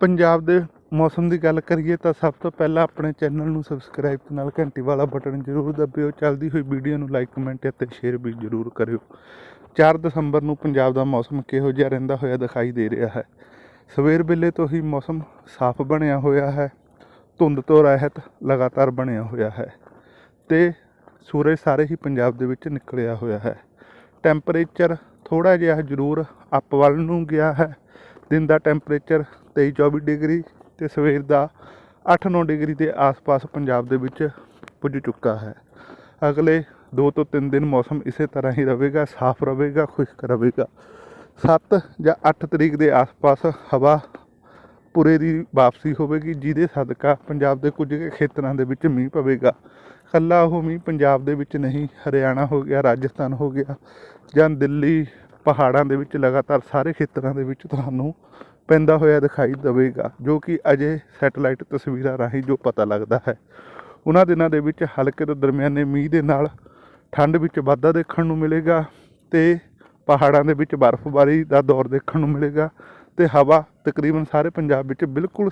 ਪੰਜਾਬ ਦੇ ਮੌਸਮ ਦੀ ਗੱਲ ਕਰੀਏ ਤਾਂ ਸਭ ਤੋਂ ਪਹਿਲਾਂ ਆਪਣੇ ਚੈਨਲ ਨੂੰ ਸਬਸਕ੍ਰਾਈਬ ਨਾਲ ਘੰਟੀ ਵਾਲਾ ਬਟਨ ਜ਼ਰੂਰ ਦਬਿਓ। ਚੱਲਦੀ ਹੋਈ ਵੀਡੀਓ ਨੂੰ ਲਾਈਕ ਕਮੈਂਟ ਅਤੇ ਸ਼ੇਅਰ ਵੀ ਜ਼ਰੂਰ ਕਰਿਓ। 4 ਦਸੰਬਰ ਨੂੰ ਪੰਜਾਬ ਦਾ ਮੌਸਮ ਕਿਹੋ ਜਿਹਾ ਰਹਿੰਦਾ ਹੋਇਆ ਦਿਖਾਈ ਦੇ ਰਿਹਾ ਹੈ? ਸਵੇਰ ਵੇਲੇ ਤੋਂ ਹੀ ਮੌਸਮ ਸਾਫ਼ ਬਣਿਆ ਹੋਇਆ ਹੈ। ਧੁੰਦ ਤੋਂ ਰਹਿਤ ਲਗਾਤਾਰ ਬਣਿਆ ਹੋਇਆ ਹੈ ਤੇ ਸੂਰਜ ਸਾਰੇ ਹੀ ਪੰਜਾਬ ਦੇ ਵਿੱਚ ਨਿਕਲਿਆ ਹੋਇਆ ਹੈ। ਟੈਂਪਰੇਚਰ ਥੋੜਾ ਜਿਹਾ ਜ਼ਰੂਰ ਅਪ ਵੱਲ ਨੂੰ ਗਿਆ ਹੈ। ਦਿਨ ਦਾ ਟੈਂਪਰੇਚਰ 23 24 ਡਿਗਰੀ ਤੇ ਸਵੇਰ ਦਾ 8-9 ਡਿਗਰੀ ਦੇ ਆਸ-ਪਾਸ ਪੰਜਾਬ ਦੇ ਵਿੱਚ ਪੁੱਜ ਚੁੱਕਾ ਹੈ। ਅਗਲੇ 2 ਤੋਂ 3 ਦਿਨ ਮੌਸਮ ਇਸੇ ਤਰ੍ਹਾਂ ਹੀ ਰਹੇਗਾ, ਸਾਫ਼ ਰਹੇਗਾ, ਖੁਸ਼ਕ ਰਹੇਗਾ। 7 ਜਾਂ 8 ਤਰੀਕ ਦੇ ਆਸ-ਪਾਸ ਹਵਾ ਪੂਰੇ ਦੀ ਵਾਪਸੀ ਹੋਵੇਗੀ, ਜਿਹਦੇ ਸਦਕਾ ਪੰਜਾਬ ਦੇ ਕੁਝ ਕੁ ਖੇਤਰਾਂ ਦੇ ਵਿੱਚ ਮੀਂਹ ਪਵੇਗਾ। ਕੱਲਾ ਉਹ ਮੀਂਹ ਪੰਜਾਬ ਦੇ ਵਿੱਚ ਨਹੀਂ, ਹਰਿਆਣਾ ਹੋ ਗਿਆ, ਰਾਜਸਥਾਨ ਹੋ ਗਿਆ ਜਾਂ ਦਿੱਲੀ ਪਹਾੜਾਂ ਦੇ ਵਿੱਚ ਲਗਾਤਾਰ ਸਾਰੇ ਖੇਤਰਾਂ ਦੇ ਵਿੱਚ ਤੁਹਾਨੂੰ ਪੈਂਦਾ ਹੋਇਆ ਦਿਖਾਈ ਦੇਵੇਗਾ, ਜੋ ਕਿ ਅਜੇ ਸੈਟਲਾਈਟ ਤਸਵੀਰਾਂ ਰਾਹੀਂ ਜੋ ਪਤਾ ਲੱਗਦਾ ਹੈ। ਉਹਨਾਂ ਦਿਨਾਂ ਦੇ ਵਿੱਚ ਹਲਕੇ ਤੋਂ ਦਰਮਿਆਨੇ ਮੀਂਹ ਦੇ ਨਾਲ ਠੰਡ ਵਿੱਚ ਵਾਧਾ ਦੇਖਣ ਨੂੰ ਮਿਲੇਗਾ ਤੇ ਪਹਾੜਾਂ ਦੇ ਵਿੱਚ ਬਰਫ਼ਬਾਰੀ ਦਾ ਦੌਰ ਦੇਖਣ ਨੂੰ ਮਿਲੇਗਾ ਤੇ ਹਵਾ ਤਕਰੀਬਨ ਸਾਰੇ ਪੰਜਾਬ ਵਿੱਚ ਬਿਲਕੁਲ